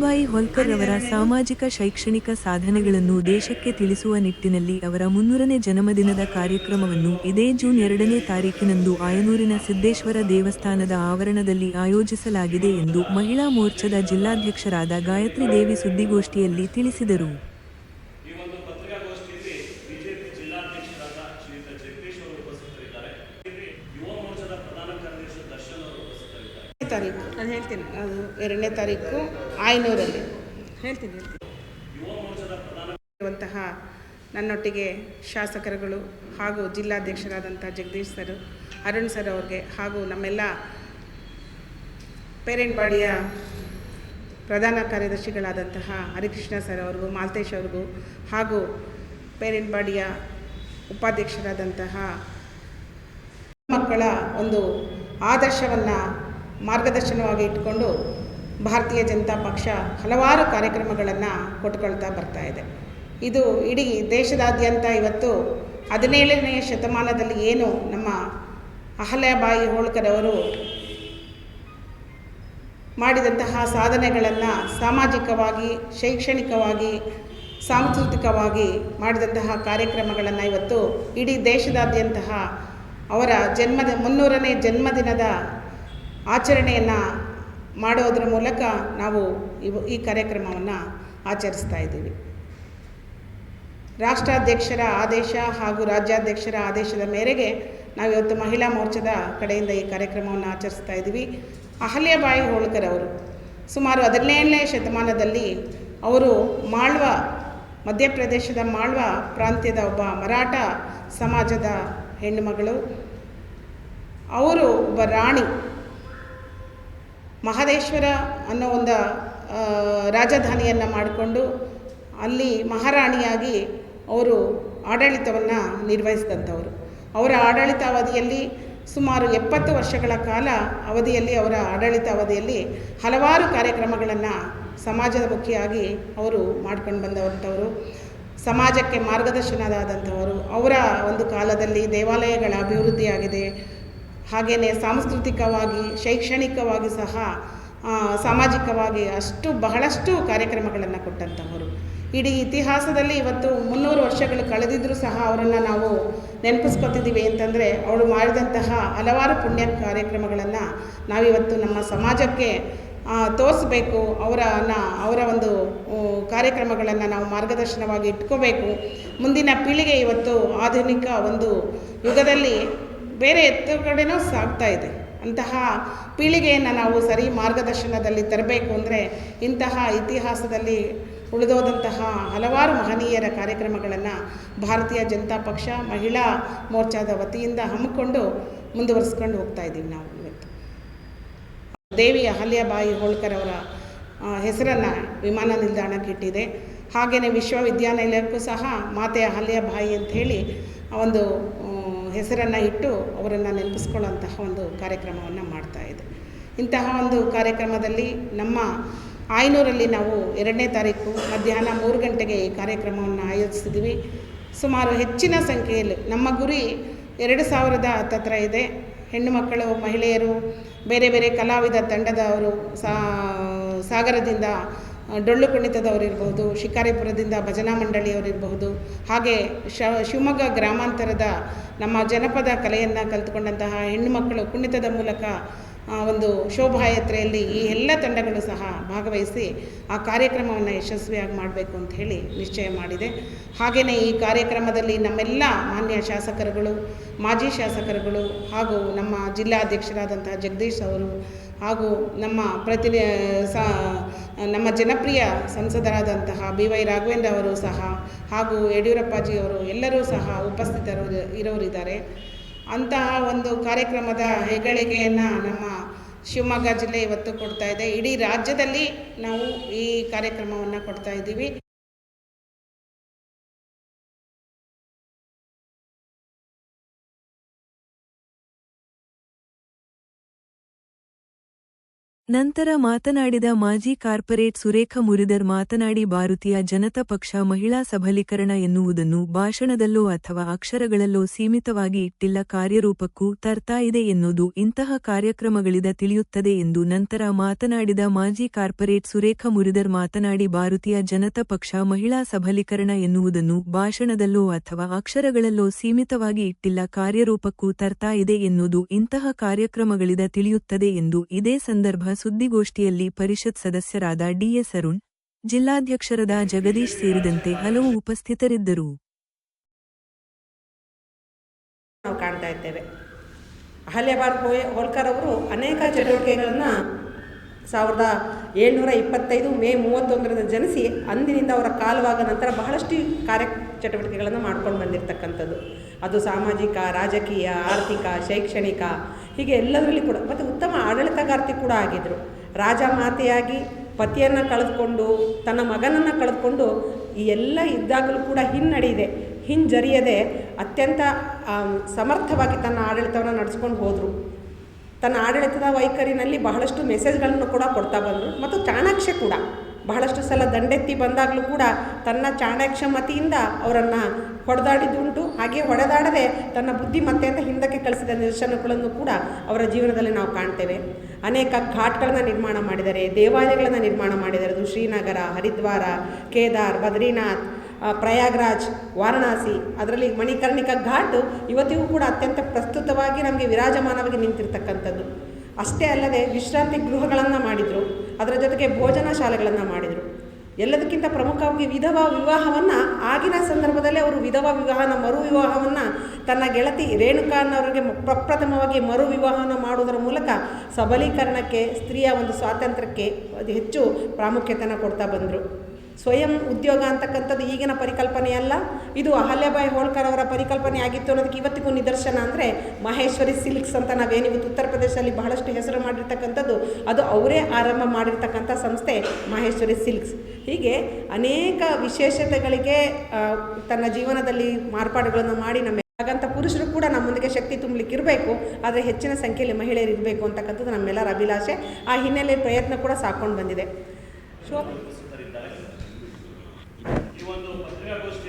ಬಾಯಿ ಹೋಲ್ಕರ್ ಅವರ ಸಾಮಾಜಿಕ, ಶೈಕ್ಷಣಿಕ ಸಾಧನೆಗಳನ್ನು ದೇಶಕ್ಕೆ ತಿಳಿಸುವ ನಿಟ್ಟಿನಲ್ಲಿ ಅವರ ಮುನ್ನೂರನೇ ಜನ್ಮದಿನದ ಕಾರ್ಯಕ್ರಮವನ್ನು ಇದೇ ಜೂನ್ ಎರಡನೇ ತಾರೀಕಿನಂದು ಆಯನೂರಿನ ಸಿದ್ದೇಶ್ವರ ದೇವಸ್ಥಾನದ ಆವರಣದಲ್ಲಿ ಆಯೋಜಿಸಲಾಗಿದೆ ಎಂದು ಮಹಿಳಾ ಮೋರ್ಚಾದ ಜಿಲ್ಲಾಧ್ಯಕ್ಷರಾದ ಗಾಯತ್ರಿ ದೇವಿ ಸುದ್ದಿಗೋಷ್ಠಿಯಲ್ಲಿ ತಿಳಿಸಿದರು ಈ ಒಂದು ಪತ್ರಿಕಾಗೋಷ್ಠಿಯಲ್ಲಿ ಬಿಜೆಪಿ ಜಿಲ್ಲಾಧ್ಯಕ್ಷರಾದ ಶ್ರೀಯುತ ಜಗದೀಶ್ ಅವರು ಉಪಸ್ಥಿತರಿದ್ದಾರೆ ಇಲ್ಲಿ ಯುವ ಮೋರ್ಚಾದ ಪ್ರಧಾನ ಕಾರ್ಯದರ್ಶಿ ದರ್ಶನ್ ಅವರು ಉಪಸ್ಥಿತರಿದ್ದಾರೆ ಎರಡನೇ ತಾರೀಕು. ನಾನು ಹೇಳ್ತೀನಿ ಅದು ಎರಡನೇ ತಾರೀಕು ಆಯ್ನೂರಲ್ಲಿ. ಹೇಳ್ತೀನಿ ಹೇಳ್ತೀನಿ. ಇರುವಂತಹ ನನ್ನೊಟ್ಟಿಗೆ ಶಾಸಕರುಗಳು ಹಾಗೂ ಜಿಲ್ಲಾಧ್ಯಕ್ಷರಾದಂಥ ಜಗದೀಶ್ ಸರ್ ಅರುಣ್ ಸರ್ ಅವ್ರಿಗೆ ಹಾಗೂ ನಮ್ಮೆಲ್ಲ ಪೇರೆಂಟ್ ಬಾಡಿಯ ಪ್ರಧಾನ ಕಾರ್ಯದರ್ಶಿಗಳಾದಂತಹ ಹರಿಕೃಷ್ಣ ಸರ್ ಅವ್ರಿಗೂ ಮಾಲ್ತೇಶ್ ಅವ್ರಿಗೂ ಹಾಗೂ ಪೇರೆಂಟ್ ಬಾಡಿಯ ಉಪಾಧ್ಯಕ್ಷರಾದಂತಹ ಮಕ್ಕಳ ಒಂದು ಆದರ್ಶವನ್ನು ಮಾರ್ಗದರ್ಶನವಾಗಿ ಇಟ್ಟುಕೊಂಡು ಭಾರತೀಯ ಜನತಾ ಪಕ್ಷ ಹಲವಾರು ಕಾರ್ಯಕ್ರಮಗಳನ್ನು ಕೊಟ್ಕೊಳ್ತಾ ಬರ್ತಾ ಇದೆ. ಇದು ಇಡೀ ದೇಶದಾದ್ಯಂತ ಇವತ್ತು ಹದಿನೇಳನೇ ಶತಮಾನದಲ್ಲಿ ಏನು ನಮ್ಮ ಅಹಲ್ಯಾಬಾಯಿ ಹೋಳ್ಕರ್ ಅವರು ಮಾಡಿದಂತಹ ಸಾಧನೆಗಳನ್ನು ಸಾಮಾಜಿಕವಾಗಿ, ಶೈಕ್ಷಣಿಕವಾಗಿ, ಸಾಂಸ್ಕೃತಿಕವಾಗಿ ಮಾಡಿದಂತಹ ಕಾರ್ಯಕ್ರಮಗಳನ್ನು ಇವತ್ತು ಇಡೀ ದೇಶದಾದ್ಯಂತಹ ಅವರ ಜನ್ಮದ ಮುನ್ನೂರನೇ ಜನ್ಮದಿನದ ಆಚರಣೆಯನ್ನು ಮಾಡೋದ್ರ ಮೂಲಕ ನಾವು ಇವು ಈ ಕಾರ್ಯಕ್ರಮವನ್ನು ಆಚರಿಸ್ತಾ ಇದ್ದೀವಿ. ರಾಷ್ಟ್ರಾಧ್ಯಕ್ಷರ ಆದೇಶ ಹಾಗೂ ರಾಜ್ಯಾಧ್ಯಕ್ಷರ ಆದೇಶದ ಮೇರೆಗೆ ನಾವು ಇವತ್ತು ಮಹಿಳಾ ಮೋರ್ಚಾದ ಕಡೆಯಿಂದ ಈ ಕಾರ್ಯಕ್ರಮವನ್ನು ಆಚರಿಸ್ತಾ ಇದ್ದೀವಿ. ಅಹಲ್ಯಬಾಯಿ ಹೋಳ್ಕರ್ ಅವರು ಸುಮಾರು ಹದಿನೇಳನೇ ಶತಮಾನದಲ್ಲಿ ಅವರು ಮಾಳ್ವ, ಮಧ್ಯಪ್ರದೇಶದ ಮಾಳ್ವ ಪ್ರಾಂತ್ಯದ ಒಬ್ಬ ಮರಾಠ ಸಮಾಜದ ಹೆಣ್ಣುಮಗಳು. ಅವರು ಒಬ್ಬ ರಾಣಿ. ಮಹದೇಶ್ವರ ಅನ್ನೋ ಒಂದು ರಾಜಧಾನಿಯನ್ನು ಮಾಡಿಕೊಂಡು ಅಲ್ಲಿ ಮಹಾರಾಣಿಯಾಗಿ ಅವರು ಆಡಳಿತವನ್ನು ನಿರ್ವಹಿಸಿದಂಥವರು. ಅವರ ಆಡಳಿತಾವಧಿಯಲ್ಲಿ ಸುಮಾರು ಎಪ್ಪತ್ತು ವರ್ಷಗಳ ಕಾಲ ಅವಧಿಯಲ್ಲಿ ಅವರ ಆಡಳಿತ ಅವಧಿಯಲ್ಲಿ ಹಲವಾರು ಕಾರ್ಯಕ್ರಮಗಳನ್ನು ಸಮಾಜದ ಮುಖಿಯಾಗಿ ಅವರು ಮಾಡ್ಕೊಂಡು ಬಂದವಂಥವರು. ಸಮಾಜಕ್ಕೆ ಮಾರ್ಗದರ್ಶನದಾದಂಥವರು. ಅವರ ಒಂದು ಕಾಲದಲ್ಲಿ ದೇವಾಲಯಗಳ ಅಭಿವೃದ್ಧಿಯಾಗಿದೆ. ಹಾಗೆಯೇ ಸಾಂಸ್ಕೃತಿಕವಾಗಿ, ಶೈಕ್ಷಣಿಕವಾಗಿ ಸಹ ಸಾಮಾಜಿಕವಾಗಿ ಅಷ್ಟು ಬಹಳಷ್ಟು ಕಾರ್ಯಕ್ರಮಗಳನ್ನು ಕೊಟ್ಟಂಥವರು ಇಡೀ ಇತಿಹಾಸದಲ್ಲಿ ಇವತ್ತು ಮುನ್ನೂರು ವರ್ಷಗಳು ಕಳೆದಿದ್ದರೂ ಸಹ ಅವರನ್ನು ನಾವು ನೆನಪಿಸ್ಕೊತಿದ್ದೀವಿ ಅಂತಂದರೆ ಅವಳು ಮಾಡಿದಂತಹ ಹಲವಾರು ಪುಣ್ಯ ಕಾರ್ಯಕ್ರಮಗಳನ್ನು ನಾವಿವತ್ತು ನಮ್ಮ ಸಮಾಜಕ್ಕೆ ತೋರಿಸ್ಬೇಕು. ಅವರನ್ನ, ಅವರ ಒಂದು ಕಾರ್ಯಕ್ರಮಗಳನ್ನು ನಾವು ಮಾರ್ಗದರ್ಶನವಾಗಿ ಇಟ್ಕೋಬೇಕು. ಮುಂದಿನ ಪೀಳಿಗೆ ಇವತ್ತು ಆಧುನಿಕ ಒಂದು ಯುಗದಲ್ಲಿ ಬೇರೆ ಎತ್ತ ಕಡೆನೂ ಸಾಗ್ತಾ ಇದೆ. ಅಂತಹ ಪೀಳಿಗೆಯನ್ನು ನಾವು ಸರಿ ಮಾರ್ಗದರ್ಶನದಲ್ಲಿ ತರಬೇಕು ಅಂದರೆ ಇಂತಹ ಇತಿಹಾಸದಲ್ಲಿ ಉಳಿದೋದಂತಹ ಹಲವಾರು ಮಹನೀಯರ ಕಾರ್ಯಕ್ರಮಗಳನ್ನು ಭಾರತೀಯ ಜನತಾ ಪಕ್ಷ, ಮಹಿಳಾ ಮೋರ್ಚಾದ ವತಿಯಿಂದ ಹಮ್ಮಿಕೊಂಡು ಮುಂದುವರಿಸ್ಕೊಂಡು ಹೋಗ್ತಾ ಇದ್ದೀವಿ ನಾವು ಇವತ್ತು. ದೇವಿ ಅಹಲ್ಯಾಬಾಯಿ ಹೋಳ್ಕರ್ ಅವರ ಹೆಸರನ್ನು ವಿಮಾನ ನಿಲ್ದಾಣಕ್ಕೆ ಇಟ್ಟಿದೆ. ಹಾಗೆಯೇ ವಿಶ್ವವಿದ್ಯಾನಿಲಯಕ್ಕೂ ಸಹ ಮಾತೆ ಅಹಲ್ಯಾಬಾಯಿ ಅಂತ ಹೇಳಿ ಒಂದು ಹೆಸರನ್ನು ಇಟ್ಟು ಅವರನ್ನು ನೆನಪಿಸ್ಕೊಳ್ಳೋಂತಹ ಒಂದು ಕಾರ್ಯಕ್ರಮವನ್ನು ಮಾಡ್ತಾ ಇದೆ ಇಂತಹ ಒಂದು ಕಾರ್ಯಕ್ರಮದಲ್ಲಿ ನಮ್ಮ ಆಯನೂರಲ್ಲಿ ನಾವು ಎರಡನೇ ತಾರೀಕು ಮಧ್ಯಾಹ್ನ ಮೂರು ಗಂಟೆಗೆ ಈ ಕಾರ್ಯಕ್ರಮವನ್ನು ಆಯೋಜಿಸಿದ್ವಿ ಸುಮಾರು ಹೆಚ್ಚಿನ ಸಂಖ್ಯೆಯಲ್ಲಿ ನಮ್ಮ ಗುರಿ ಎರಡು ಸಾವಿರದ ಹತ್ತತ್ರ ಇದೆ. ಹೆಣ್ಣು ಮಕ್ಕಳು, ಮಹಿಳೆಯರು, ಬೇರೆ ಬೇರೆ ಕಲಾವಿದ ತಂಡದವರು ಸಾಗರದಿಂದ ಡೊಳ್ಳು ಕುಣಿತದವರಿರ್ಬೋದು ಶಿಕಾರಿಪುರದಿಂದ ಭಜನಾ ಮಂಡಳಿಯವರಿರಬಹುದು, ಹಾಗೆ ಶಿವಮೊಗ್ಗ ಗ್ರಾಮಾಂತರದ ನಮ್ಮ ಜನಪದ ಕಲೆಯನ್ನು ಕಲಿತುಕೊಂಡಂತಹ ಹೆಣ್ಣು ಮಕ್ಕಳು ಕುಣಿತದ ಮೂಲಕ ಒಂದು ಶೋಭಾಯಾತ್ರೆಯಲ್ಲಿ ಈ ಎಲ್ಲ ತಂಡಗಳು ಸಹ ಭಾಗವಹಿಸಿ ಆ ಕಾರ್ಯಕ್ರಮವನ್ನು ಯಶಸ್ವಿಯಾಗಿ ಮಾಡಬೇಕು ಅಂತ ಹೇಳಿ ನಿಶ್ಚಯ ಮಾಡಿದೆ. ಹಾಗೆಯೇ ಈ ಕಾರ್ಯಕ್ರಮದಲ್ಲಿ ನಮ್ಮೆಲ್ಲ ಮಾನ್ಯ ಶಾಸಕರುಗಳು, ಮಾಜಿ ಶಾಸಕರುಗಳು ಹಾಗೂ ನಮ್ಮ ಜಿಲ್ಲಾಧ್ಯಕ್ಷರಾದಂತಹ ಜಗದೀಶ್ ಅವರು ಹಾಗೂ ನಮ್ಮ ಪ್ರತಿನಿ ಸಾ, ನಮ್ಮ ಜನಪ್ರಿಯ ಸಂಸದರಾದಂತಹ ಬಿ ವೈ ರಾಘವೇಂದ್ರ ಅವರು ಸಹ ಹಾಗೂ ಯಡಿಯೂರಪ್ಪಾಜಿ ಅವರು ಎಲ್ಲರೂ ಸಹ ಉಪಸ್ಥಿತರು, ಇರೋರಿದ್ದಾರೆ. ಅಂತಹ ಒಂದು ಕಾರ್ಯಕ್ರಮದ ಹೆಗ್ಗಳಿಕೆಯನ್ನು ನಮ್ಮ ಶಿವಮೊಗ್ಗ ಜಿಲ್ಲೆ ಇವತ್ತು ಕೊಡ್ತಾ ಇದೆ. ಇಡೀ ರಾಜ್ಯದಲ್ಲಿ ನಾವು ಈ ಕಾರ್ಯಕ್ರಮವನ್ನು ಕೊಡ್ತಾ ಇದ್ದೀವಿ. ನಂತರ ಮಾತನಾಡಿದ ಮಾಜಿ ಕಾರ್ಪೊರೇಟ್ ಸುರೇಖ ಮುರಿದರ್ ಮಾತನಾಡಿ, ಭಾರತೀಯ ಜನತಾ ಪಕ್ಷ ಮಹಿಳಾ ಸಬಲೀಕರಣ ಎನ್ನುವುದನ್ನು ಭಾಷಣದಲ್ಲೋ ಅಥವಾ ಅಕ್ಷರಗಳಲ್ಲೋ ಸೀಮಿತವಾಗಿ ಇಟ್ಟಿಲ್ಲ, ಕಾರ್ಯರೂಪಕ್ಕೂ ತರ್ತಾ ಇದೆ ಎನ್ನುವುದು ಇಂತಹ ಕಾರ್ಯಕ್ರಮಗಳಿದ ತಿಳಿಯುತ್ತದೆ ಎಂದು ನಂತರ ಮಾತನಾಡಿದ ಮಾಜಿ ಕಾರ್ಪೊರೇಟ್ ಸುರೇಖ ಮುರಿದರ್ ಮಾತನಾಡಿ, ಭಾರತೀಯ ಜನತಾ ಪಕ್ಷ ಮಹಿಳಾ ಸಬಲೀಕರಣ ಎನ್ನುವುದನ್ನು ಭಾಷಣದಲ್ಲೋ ಅಥವಾ ಅಕ್ಷರಗಳಲ್ಲೋ ಸೀಮಿತವಾಗಿ ಇಟ್ಟಿಲ್ಲ, ಕಾರ್ಯರೂಪಕ್ಕೂ ತರ್ತಾ ಇದೆ ಎನ್ನುವುದು ಇಂತಹ ಕಾರ್ಯಕ್ರಮಗಳಿದ ತಿಳಿಯುತ್ತದೆ ಎಂದು ಇದೇ ಸಂದರ್ಭ ಸುದ್ದಿಗೋಷ್ಠಿಯಲ್ಲಿ ಪರಿಷತ್ ಸದಸ್ಯರಾದ ಡಿಎಸ್ ಅರುಣ್, ಜಿಲ್ಲಾಧ್ಯಕ್ಷರಾದ ಜಗದೀಶ್ ಸೇರಿದಂತೆ ಹಲವು ಉಪಸ್ಥಿತರಿದ್ದರು. ನಾವು ಕಾಣ್ತಾ ಇದ್ದೇವೆ. ಅಹಲ್ಯಬಾರ್ ಹೋಯ್ ಹೋಳ್ಕರ್ ಅವರು ಅನೇಕ ಚಟುವಟಿಕೆಗಳನ್ನು ಸಾವಿರದ ಏಳ್ನೂರ ಇಪ್ಪತ್ತೈದು ಮೇ ಮೂವತ್ತೊಂದರಿಂದ ಜನಿಸಿ ಅಂದಿನಿಂದ ಅವರ ಕಾಲವಾಗ ನಂತರ ಬಹಳಷ್ಟು ಕಾರ್ಯ ಚಟುವಟಿಕೆಗಳನ್ನು ಮಾಡ್ಕೊಂಡು ಬಂದಿರತಕ್ಕಂಥದ್ದು. ಅದು ಸಾಮಾಜಿಕ, ರಾಜಕೀಯ, ಆರ್ಥಿಕ, ಶೈಕ್ಷಣಿಕ, ಹೀಗೆ ಎಲ್ಲದರಲ್ಲಿ ಕೂಡ, ಮತ್ತು ಉತ್ತಮ ಆಡಳಿತಗಾರ್ತಿ ಕೂಡ ಆಗಿದ್ದರು ರಾಜ ಮಾತೆಯಾಗಿ ಪತಿಯನ್ನು ಕಳೆದುಕೊಂಡು, ತನ್ನ ಮಗನನ್ನು ಕಳೆದುಕೊಂಡು ಈ ಎಲ್ಲ ಇದ್ದಾಗಲೂ ಕೂಡ ಹಿನ್ನಡೆಯಿದೆ. ಹಿಂಜರಿಯದೆ ಅತ್ಯಂತ ಸಮರ್ಥವಾಗಿ ತನ್ನ ಆಡಳಿತವನ್ನು ನಡೆಸ್ಕೊಂಡು ಹೋದರು. ತನ್ನ ಆಡಳಿತದ ವೈಖರಿನಲ್ಲಿ ಬಹಳಷ್ಟು ಮೆಸೇಜ್ಗಳನ್ನು ಕೂಡ ಕೊಡ್ತಾ ಬಂದರು. ಮತ್ತು ಚಾಣಾಕ್ಷ ಕೂಡ. ಬಹಳಷ್ಟು ಸಲ ದಂಡೆತ್ತಿ ಬಂದಾಗಲೂ ಕೂಡ ತನ್ನ ಚಾಣಾಕ್ಷಮತಿಯಿಂದ ಅವರನ್ನು ಹೊಡೆದಾಡಿದ್ದುಂಟು. ಹಾಗೆ ಹೊಡೆದಾಡದೆ ತನ್ನ ಬುದ್ಧಿಮತ್ತೆಯಿಂದ ಹಿಂದಕ್ಕೆ ಕಳಿಸಿದ ನಿದರ್ಶನಗಳನ್ನು ಕೂಡ ಅವರ ಜೀವನದಲ್ಲಿ ನಾವು ಕಾಣ್ತೇವೆ. ಅನೇಕ ಘಾಟ್ಗಳನ್ನು ನಿರ್ಮಾಣ ಮಾಡಿದ್ದಾರೆ ದೇವಾಲಯಗಳನ್ನು ನಿರ್ಮಾಣ ಮಾಡಿದ್ದಾರೆ ಶ್ರೀನಗರ, ಹರಿದ್ವಾರ, ಕೇದಾರ್, ಬದ್ರಿನಾಥ್ ಪ್ರಯಾಗ್ರಾಜ್, ವಾರಣಾಸಿ, ಅದರಲ್ಲಿ ಮಣಿಕರ್ಣಿಕಾ ಘಾಟ್ ಇವತ್ತಿಗೂ ಕೂಡ ಅತ್ಯಂತ ಪ್ರಸ್ತುತವಾಗಿ ನಮಗೆ ವಿರಾಜಮಾನವಾಗಿ ನಿಂತಿರ್ತಕ್ಕಂಥದ್ದು. ಅಷ್ಟೇ ಅಲ್ಲದೆ ವಿಶ್ರಾಂತಿ ಗೃಹಗಳನ್ನು ಮಾಡಿದರು, ಅದರ ಜೊತೆಗೆ ಭೋಜನ ಶಾಲೆಗಳನ್ನು ಮಾಡಿದರು. ಎಲ್ಲದಕ್ಕಿಂತ ಪ್ರಮುಖವಾಗಿ ವಿಧವಾ ವಿವಾಹವನ್ನು ಆಗಿನ ಸಂದರ್ಭದಲ್ಲೇ ಅವರು ವಿಧವಾ ವಿವಾಹನ ಮರು ವಿವಾಹವನ್ನು ತನ್ನ ಗೆಳತಿ ರೇಣುಕಾನವರಿಗೆ ಪ್ರಪ್ರಥಮವಾಗಿ ಮರು ವಿವಾಹವನ್ನು ಮಾಡುವುದರ ಮೂಲಕ ಸಬಲೀಕರಣಕ್ಕೆ, ಸ್ತ್ರೀಯ ಒಂದು ಸ್ವಾತಂತ್ರ್ಯಕ್ಕೆ ಅದು ಹೆಚ್ಚು ಪ್ರಾಮುಖ್ಯತೆಯನ್ನು ಕೊಡ್ತಾ ಬಂದರು. ಸ್ವಯಂ ಉದ್ಯೋಗ ಅಂತಕ್ಕಂಥದ್ದು ಈಗಿನ ಪರಿಕಲ್ಪನೆ ಅಲ್ಲ. ಇದು ಅಹಲ್ಯಬಾಯಿ ಹೋಳ್ಕರ್ ಅವರ ಪರಿಕಲ್ಪನೆ ಆಗಿತ್ತು ಅನ್ನೋದಕ್ಕೆ ಇವತ್ತಿಗೂ ನಿದರ್ಶನ ಅಂದರೆ ಮಹೇಶ್ವರಿ ಸಿಲ್ಕ್ಸ್ ಅಂತ ನಾವೇನಿವತ್ತು ಉತ್ತರ ಪ್ರದೇಶದಲ್ಲಿ ಬಹಳಷ್ಟು ಹೆಸರು ಮಾಡಿರ್ತಕ್ಕಂಥದ್ದು, ಅದು ಅವರೇ ಆರಂಭ ಮಾಡಿರ್ತಕ್ಕಂಥ ಸಂಸ್ಥೆ ಮಹೇಶ್ವರಿ ಸಿಲ್ಕ್ಸ್. ಹೀಗೆ ಅನೇಕ ವಿಶೇಷತೆಗಳಿಗೆ ತನ್ನ ಜೀವನದಲ್ಲಿ ಮಾರ್ಪಾಡುಗಳನ್ನು ಮಾಡಿ ನಮ್ಮ ಹಾಗಂತ ಪುರುಷರು ಕೂಡ ನಮ್ಮ ಮುಂದಕ್ಕೆ ಶಕ್ತಿ ತುಂಬಲಿಕ್ಕೆ ಇರಬೇಕು, ಆದರೆ ಹೆಚ್ಚಿನ ಸಂಖ್ಯೆಯಲ್ಲಿ ಮಹಿಳೆಯರು ಇರಬೇಕು ಅಂತಕ್ಕಂಥದ್ದು ನಮ್ಮೆಲ್ಲರ ಅಭಿಲಾಷೆ. ಆ ಹಿನ್ನೆಲೆ ಪ್ರಯತ್ನ ಕೂಡ ಸಾಕೊಂಡು ಬಂದಿದೆ. ಒಂದು ಪತ್ರಿಕಾಗೋಷ್ಠಿ